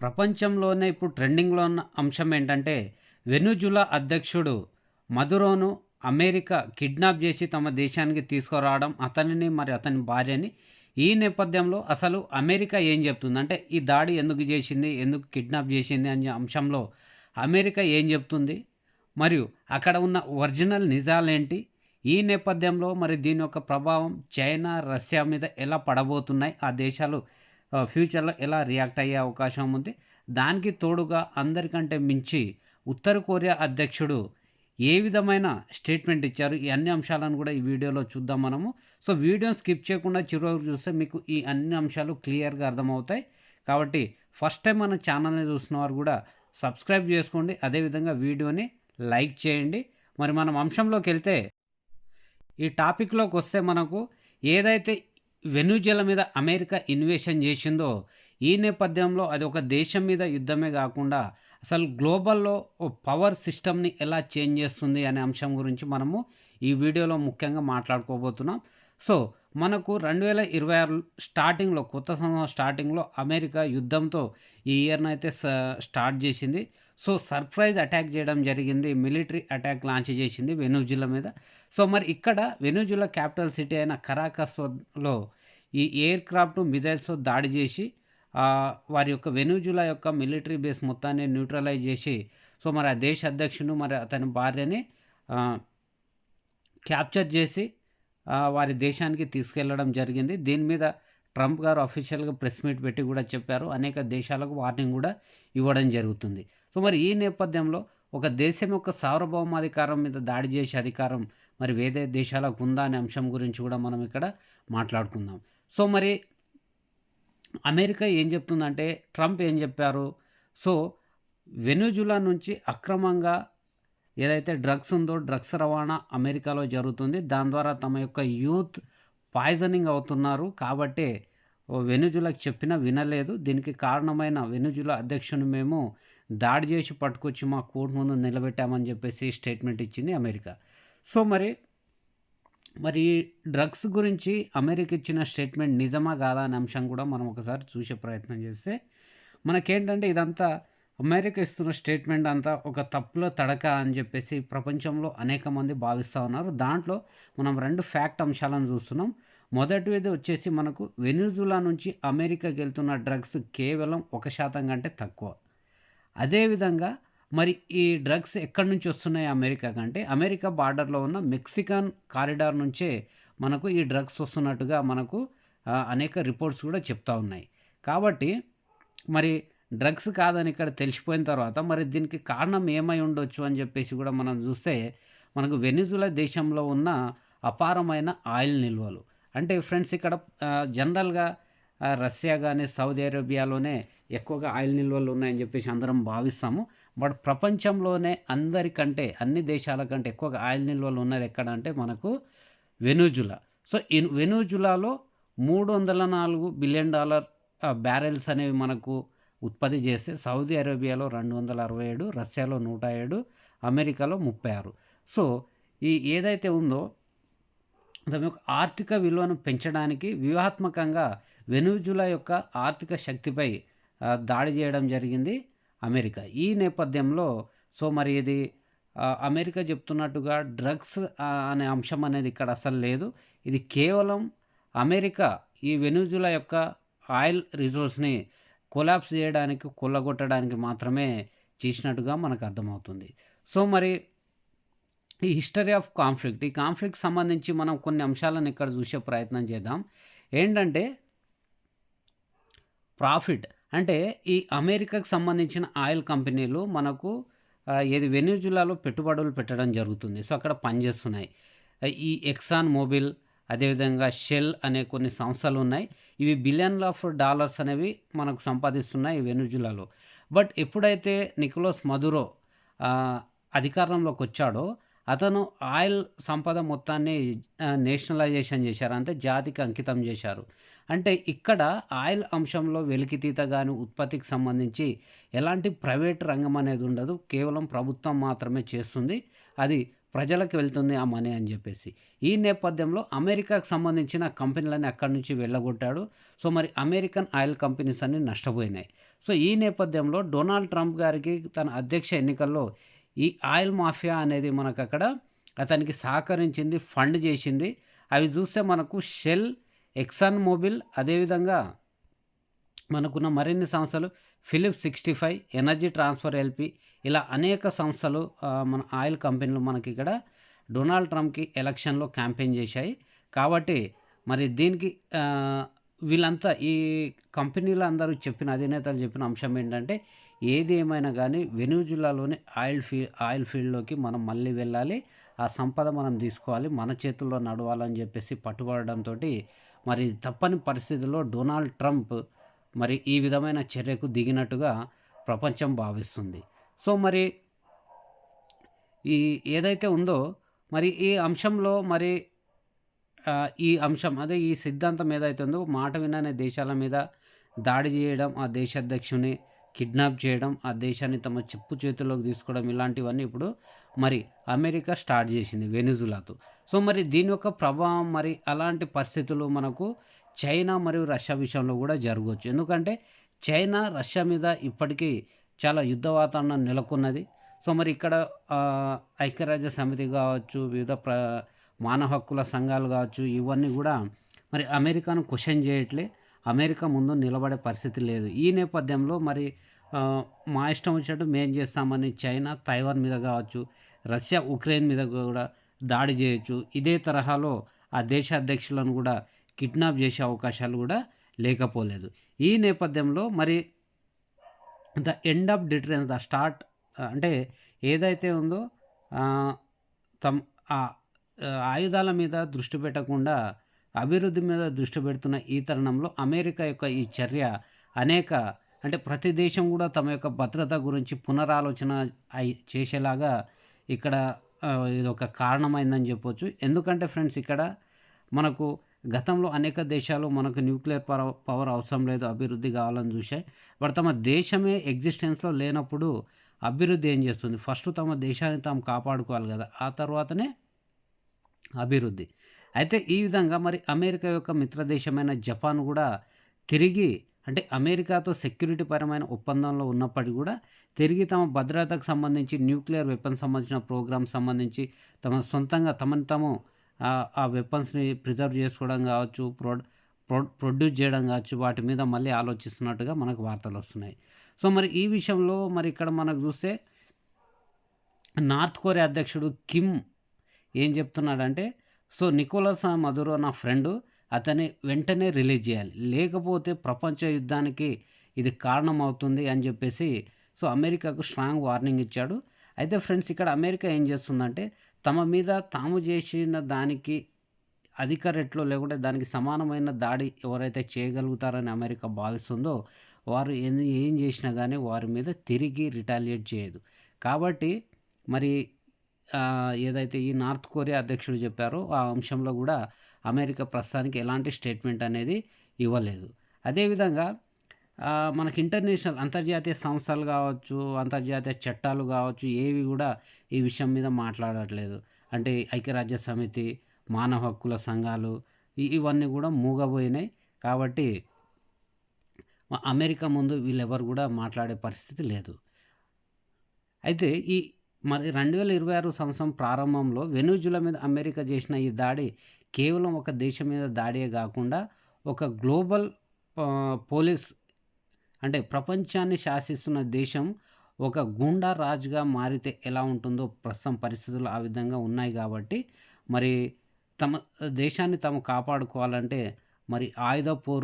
ప్రపంచంలోనే ఇప్పుడు ట్రెండింగ్లో ఉన్న అంశం ఏంటంటే వెనుజులా అధ్యక్షుడు మధురోను అమెరికా కిడ్నాప్ చేసి తమ దేశానికి తీసుకురావడం అతనిని మరి అతని భార్యని. ఈ నేపథ్యంలో అసలు అమెరికా ఏం చెప్తుంది? అంటే ఈ దాడి ఎందుకు చేసింది? ఎందుకు కిడ్నాప్ చేసింది అనే అంశంలో అమెరికా ఏం చెప్తుంది? మరియు అక్కడ ఉన్న ఒరిజినల్ నిజాలేంటి? ఈ నేపథ్యంలో మరి దీని యొక్క ప్రభావం చైనా రష్యా మీద ఎలా పడబోతున్నాయి? ఆ దేశాలు ఫ్యూచర్లో ఎలా రియాక్ట్ అయ్యే అవకాశం ఉంది. దానికి తోడుగా అందరికంటే మించి ఉత్తర కొరియా అధ్యక్షుడు ఏ విధమైన స్టేట్మెంట్ ఇచ్చారు? ఈ అన్ని అంశాలను కూడా ఈ వీడియోలో చూద్దాం మనము. సో వీడియోని స్కిప్ చేయకుండా చివరికి చూస్తే మీకు ఈ అన్ని అంశాలు క్లియర్గా అర్థమవుతాయి. కాబట్టి ఫస్ట్ టైం మన ఛానల్ని చూసిన వారు కూడా సబ్స్క్రైబ్ చేసుకోండి. అదేవిధంగా వీడియోని లైక్ చేయండి. మరి మనం అంశంలోకి వెళ్తే ఈ టాపిక్లోకి వస్తే మనకు ఏదైతే వెనుజల మీద అమెరికా ఇన్వేషన్ చేసిందో ఈ నేపథ్యంలో అది ఒక దేశం మీద యుద్ధమే కాకుండా అసలు గ్లోబల్లో పవర్ సిస్టమ్ని ఎలా చేంజ్ చేస్తుంది అనే అంశం గురించి మనము ఈ వీడియోలో ముఖ్యంగా మాట్లాడుకోబోతున్నాం. సో మనకు రెండు వేల ఇరవై ఆరు స్టార్టింగ్లో కొత్త సంవత్సరం స్టార్టింగ్లో అమెరికా యుద్ధంతో ఈ ఇయర్ని అయితే స్టార్ట్ చేసింది. సో సర్ప్రైజ్ అటాక్ చేయడం జరిగింది. మిలిటరీ అటాక్ లాంచ్ చేసింది వెనుజులా మీద. సో మరి ఇక్కడ వెనుజులా క్యాపిటల్ సిటీ అయిన కరాకస్లో ఈ ఎయిర్ క్రాఫ్ట్ మిజైల్స్ దాడి చేసి వారి యొక్క వెనుజులా యొక్క మిలిటరీ బేస్ మొత్తాన్ని న్యూట్రలైజ్ చేసి సో మరి ఆ దేశ అధ్యక్షుడు మరి అతని భార్యని క్యాప్చర్ చేసి వారి దేశానికి తీసుకెళ్ళడం జరిగింది. దీని మీద ట్రంప్ గారు అఫీషియల్గా ప్రెస్ మీట్ పెట్టి కూడా చెప్పారు. అనేక దేశాలకు వార్నింగ్ కూడా ఇవ్వడం జరుగుతుంది. సో మరి ఈ నేపథ్యంలో ఒక దేశం యొక్క సార్వభౌమాధికారం మీద దాడి చేసే అధికారం మరి వేరే దేశాలకు ఉందా అనే అంశం గురించి కూడా మనం ఇక్కడ మాట్లాడుకుందాం. సో మరి అమెరికా ఏం చెప్తుందంటే ట్రంప్ ఏం చెప్పారు? సో వెనుజులా నుంచి అక్రమంగా ఏదైతే డ్రగ్స్ ఉందో డ్రగ్స్ రవాణా అమెరికాలో జరుగుతుంది. దాని ద్వారా తమ యొక్క యూత్ పాయిజనింగ్ అవుతున్నారు. కాబట్టే ఓ వెనుజులకు చెప్పినా వినలేదు. దీనికి కారణమైన వెనుజుల అధ్యక్షుని మేము దాడి చేసి పట్టుకొచ్చి మా కోర్టు ముందు నిలబెట్టామని చెప్పేసి స్టేట్మెంట్ ఇచ్చింది అమెరికా. సో మరి మరి డ్రగ్స్ గురించి అమెరికా ఇచ్చిన స్టేట్మెంట్ నిజమా కాదా అనే అంశం కూడా మనం ఒకసారి చూసే ప్రయత్నం చేస్తే మనకేంటంటే ఇదంతా అమెరికా ఇస్తున్న స్టేట్మెంట్ అంతా ఒక తప్పులో తడక అని చెప్పేసి ప్రపంచంలో అనేక మంది భావిస్తూ ఉన్నారు. దాంట్లో మనం రెండు ఫ్యాక్ట్ అంశాలను చూస్తున్నాం. మొదటిది వచ్చేసి మనకు వెనుజులా నుంచి అమెరికాకి వెళ్తున్న డ్రగ్స్ కేవలం ఒక శాతం కంటే తక్కువ. అదేవిధంగా మరి ఈ డ్రగ్స్ ఎక్కడి నుంచి వస్తున్నాయి అమెరికా కంటే? అమెరికా బార్డర్లో ఉన్న మెక్సికన్ కారిడార్ నుంచే మనకు ఈ డ్రగ్స్ వస్తున్నట్టుగా మనకు అనేక రిపోర్ట్స్ కూడా చెప్తా ఉన్నాయి. కాబట్టి మరి డ్రగ్స్ కాదని ఇక్కడ తెలిసిపోయిన తర్వాత మరి దీనికి కారణం ఏమై ఉండొచ్చు అని చెప్పేసి కూడా మనం చూస్తే మనకు వెనిజులా దేశంలో ఉన్న అపారమైన ఆయిల్ నిల్వలు. అంటే ఫ్రెండ్స్ ఇక్కడ జనరల్గా రష్యా కానీ సౌదీ అరేబియాలోనే ఎక్కువగా ఆయిల్ నిల్వలు ఉన్నాయని చెప్పేసి అందరం భావిస్తాము. బట్ ప్రపంచంలోనే అందరికంటే అన్ని దేశాల కంటే ఎక్కువగా ఆయిల్ నిల్వలు ఉన్నది ఎక్కడ అంటే మనకు వెనుజులా. సో ఈ వెనుజులాలో మూడు వందల నాలుగు బిలియన్ డాలర్ బ్యారెల్స్ అనేవి మనకు ఉత్పత్తి చేస్తే సౌదీ అరేబియాలో రెండు వందల అరవై ఏడు రష్యాలో నూట ఏడు అమెరికాలో ముప్పై ఆరు. సో ఈ ఏదైతే ఉందో దాని యొక్క ఆర్థిక విలువను పెంచడానికి వ్యూహాత్మకంగా వెనుజులా యొక్క ఆర్థిక శక్తిపై దాడి చేయడం జరిగింది అమెరికా. ఈ నేపథ్యంలో సో మరి ఇది అమెరికా చెప్తున్నట్టుగా డ్రగ్స్ అనే అంశం అనేది ఇక్కడ అసలు లేదు. ఇది కేవలం అమెరికా ఈ వెనుజులా యొక్క ఆయిల్ రిసోర్స్ని కొలాప్స్ చేయడానికి కొల్లగొట్టడానికి మాత్రమే చేసినట్టుగా మనకు అర్థమవుతుంది. సో మరి ఈ హిస్టరీ ఆఫ్ కాన్ఫ్లిక్ట్ ఈ కాన్ఫ్లిక్ట్ సంబంధించి మనం కొన్ని అంశాలను ఇక్కడ చూసే ప్రయత్నం చేద్దాం. ఏంటంటే ప్రాఫిట్ అంటే ఈ అమెరికాకు సంబంధించిన ఆయిల్ కంపెనీలు మనకు ఏది వెన్యూజులాలో పెట్టుబడులు పెట్టడం జరుగుతుంది. సో అక్కడ పనిచేస్తున్నాయి. ఈ ఎక్సాన్ మోబిల్ అదేవిధంగా షెల్ అనే కొన్ని సంస్థలు ఉన్నాయి. ఇవి బిలియన్ ఆఫ్ డాలర్స్ అనేవి మనకు సంపాదిస్తున్నాయి వెనుజులలో వెనుజులాలో. బట్ ఎప్పుడైతే నికోలస్ మధురో అధికారంలోకి వచ్చాడో అతను ఆయిల్ సంపద మొత్తాన్ని నేషనలైజేషన్ చేశారు. అంటే జాతికి అంకితం చేశారు. అంటే ఇక్కడ ఆయిల్ అంశంలో వెలికితీత కానీ ఉత్పత్తికి సంబంధించి ఎలాంటి ప్రైవేట్ రంగం అనేది ఉండదు. కేవలం ప్రభుత్వం మాత్రమే చేస్తుంది. అది ప్రజలకు వెళ్తుంది ఆ మనీ అని చెప్పేసి. ఈ నేపథ్యంలో అమెరికాకు సంబంధించిన కంపెనీలని అక్కడి నుంచి వెళ్ళగొట్టాడు. సో మరి అమెరికన్ ఆయిల్ కంపెనీస్ అన్ని నష్టపోయినాయి. సో ఈ నేపథ్యంలో డొనాల్డ్ ట్రంప్ గారికి తన అధ్యక్ష ఎన్నికల్లో ఈ ఆయిల్ మాఫియా అనేది మనకు అక్కడ అతనికి సహకరించింది ఫండ్ చేసింది. అవి చూస్తే మనకు షెల్ ఎక్సాన్ మొబిల్ అదేవిధంగా మనకున్న మరిన్ని సంస్థలు Philip sixty five energy transfer LP ఇలా అనేక సంస్థలు మన ఆయిల్ కంపెనీలు మనకి ఇక్కడ డొనాల్డ్ ట్రంప్కి ఎలక్షన్లో క్యాంపెయిన్ చేశాయి. కాబట్టి మరి దీనికి వీళ్ళంతా ఈ కంపెనీలు అందరూ చెప్పిన అధినేతలు చెప్పిన అంశం ఏంటంటే ఏది ఏమైనా కానీ వెనుజులాలోని ఆయిల్ ఫీ ఆయిల్ ఫీల్డ్లోకి మనం మళ్ళీ వెళ్ళాలి. ఆ సంపద మనం తీసుకోవాలి. మన చేతుల్లో నడవాలని చెప్పేసి పట్టుబడడంతో మరి తప్పని పరిస్థితుల్లో డొనాల్డ్ ట్రంప్ మరి ఈ విధమైన చర్యకు దిగినట్టుగా ప్రపంచం భావిస్తుంది. సో మరి ఈ ఏదైతే ఉందో మరి ఈ అంశంలో మరి ఈ అంశం అదే ఈ సిద్ధాంతం ఏదైతే ఉందో మాట విననే దేశాల మీద దాడి చేయడం ఆ దేశ అధ్యక్షుని కిడ్నాప్ చేయడం ఆ దేశాన్ని తమ చెప్పు చేతుల్లోకి తీసుకోవడం ఇలాంటివన్నీ ఇప్పుడు మరి అమెరికా స్టార్ట్ చేసింది వెనుజులాతో. సో మరి దీని యొక్క ప్రభావం మరి అలాంటి పరిస్థితులు మనకు చైనా మరియు రష్యా విషయంలో కూడా జరగవచ్చు. ఎందుకంటే చైనా రష్యా మీద ఇప్పటికీ చాలా యుద్ధ వాతావరణం నెలకొన్నది. సో మరి ఇక్కడ ఐక్యరాజ్య సమితి కావచ్చు వివిధ ప్ర మానవ హక్కుల సంఘాలు కావచ్చు ఇవన్నీ కూడా మరి అమెరికాను క్వశ్చన్ చేయట్లే. అమెరికా ముందు నిలబడే పరిస్థితి లేదు. ఈ నేపథ్యంలో మరి మా ఇష్టం వచ్చినట్టు మేం చేస్తామని చైనా తైవాన్ మీద కావచ్చు రష్యా ఉక్రెయిన్ మీద కూడా దాడి చేయొచ్చు. ఇదే తరహాలో ఆ దేశ అధ్యక్షులను కూడా కిడ్నాప్ చేసే అవకాశాలు కూడా లేకపోలేదు. ఈ నేపథ్యంలో మరి the end of deterrence the start అంటే ఏదైతే ఉందో తమ ఆ ఆయుధాల మీద దృష్టి పెట్టకుండా అభివృద్ధి మీద దృష్టి పెడుతున్న ఈ తరుణంలో అమెరికా యొక్క ఈ చర్య అనేక అంటే ప్రతి దేశం కూడా తమ యొక్క భద్రత గురించి పునరాలోచన అయి చేసేలాగా ఇక్కడ ఇది ఒక కారణమైందని చెప్పొచ్చు. ఎందుకంటే ఫ్రెండ్స్ ఇక్కడ మనకు గతంలో అనేక దేశాలు మనకు న్యూక్లియర్ పవర్ పవర్ అవసరం లేదు అభివృద్ధి కావాలని చూశాయి. బట్ తమ దేశమే ఎగ్జిస్టెన్స్లో లేనప్పుడు అభివృద్ధి ఏం చేస్తుంది? ఫస్ట్ తమ దేశాన్ని తాము కాపాడుకోవాలి కదా ఆ తర్వాతనే అభివృద్ధి. అయితే ఈ విధంగా మరి అమెరికా యొక్క మిత్రదేశమైన జపాన్ కూడా తిరిగి అంటే అమెరికాతో సెక్యూరిటీ పరమైన ఒప్పందంలో ఉన్నప్పటికీ కూడా తిరిగి తమ భద్రతకు సంబంధించి న్యూక్లియర్ వెపన్ సంబంధించిన ప్రోగ్రామ్ సంబంధించి తమ సొంతంగా తమను తాము ఆ- వెపన్స్ని ప్రిజర్వ్ చేసుకోవడం కావచ్చు ప్రో ప్రొ ప్రొడ్యూస్ చేయడం కావచ్చు వాటి మీద మళ్ళీ ఆలోచిస్తున్నట్టుగా మనకు వార్తలు వస్తున్నాయి. సో మరి ఈ విషయంలో మరి ఇక్కడ మనకు చూస్తే నార్త్ కొరియా అధ్యక్షుడు కిమ్ ఏం చెప్తున్నాడంటే సో నికోలస్ మధురో నా ఫ్రెండ్ అతని వెంటనే రిలీజ్ చేయాలి. లేకపోతే ప్రపంచ యుద్ధానికి ఇది కారణం అవుతుంది అని చెప్పేసి సో అమెరికాకు స్ట్రాంగ్ వార్నింగ్ ఇచ్చాడు. అయితే ఫ్రెండ్స్ ఇక్కడ అమెరికా ఏం చేస్తుందంటే తమ మీద తాము చేసిన దానికి అధిక రేట్లో లేకుంటే దానికి సమానమైన దాడి ఎవరైతే చేయగలుగుతారని అమెరికా భావిస్తుందో వారు ఏం ఏం చేసినా కానీ వారి మీద తిరిగి రిటాలియేట్ చేయదు. కాబట్టి మరి ఏదైతే ఈ నార్త్ కొరియా అధ్యక్షుడు చెప్పారో ఆ అంశంలో కూడా అమెరికా ప్రస్తుతానికి ఎలాంటి స్టేట్మెంట్ అనేది ఇవ్వలేదు. అదేవిధంగా మనకి ఇంటర్నేషనల్ అంతర్జాతీయ సంస్థలు కావచ్చు అంతర్జాతీయ చట్టాలు కావచ్చు ఏవి కూడా ఈ విషయం మీద మాట్లాడట్లేదు. అంటే ఐక్యరాజ్య సమితి మానవ హక్కుల సంఘాలు ఇవన్నీ కూడా మూగబోయినాయి. కాబట్టి అమెరికా ముందు వీళ్ళెవరు కూడా మాట్లాడే పరిస్థితి లేదు. అయితే ఈ మరి రెండు వేల ఇరవై ఆరు సంవత్సరం ప్రారంభంలో వెనుజుల మీద అమెరికా చేసిన ఈ దాడి కేవలం ఒక దేశం మీద దాడియే కాకుండా ఒక గ్లోబల్ పోలీస్ అంటే ప్రపంచాన్ని శాసిస్తున్న దేశం ఒక గుండా రాజుగా మారితే ఎలా ఉంటుందో ప్రస్తుతం పరిస్థితులు ఆ విధంగా ఉన్నాయి కాబట్టి మరి తమ దేశాన్ని తాము కాపాడుకోవాలంటే మరి ఆయుధ పోరు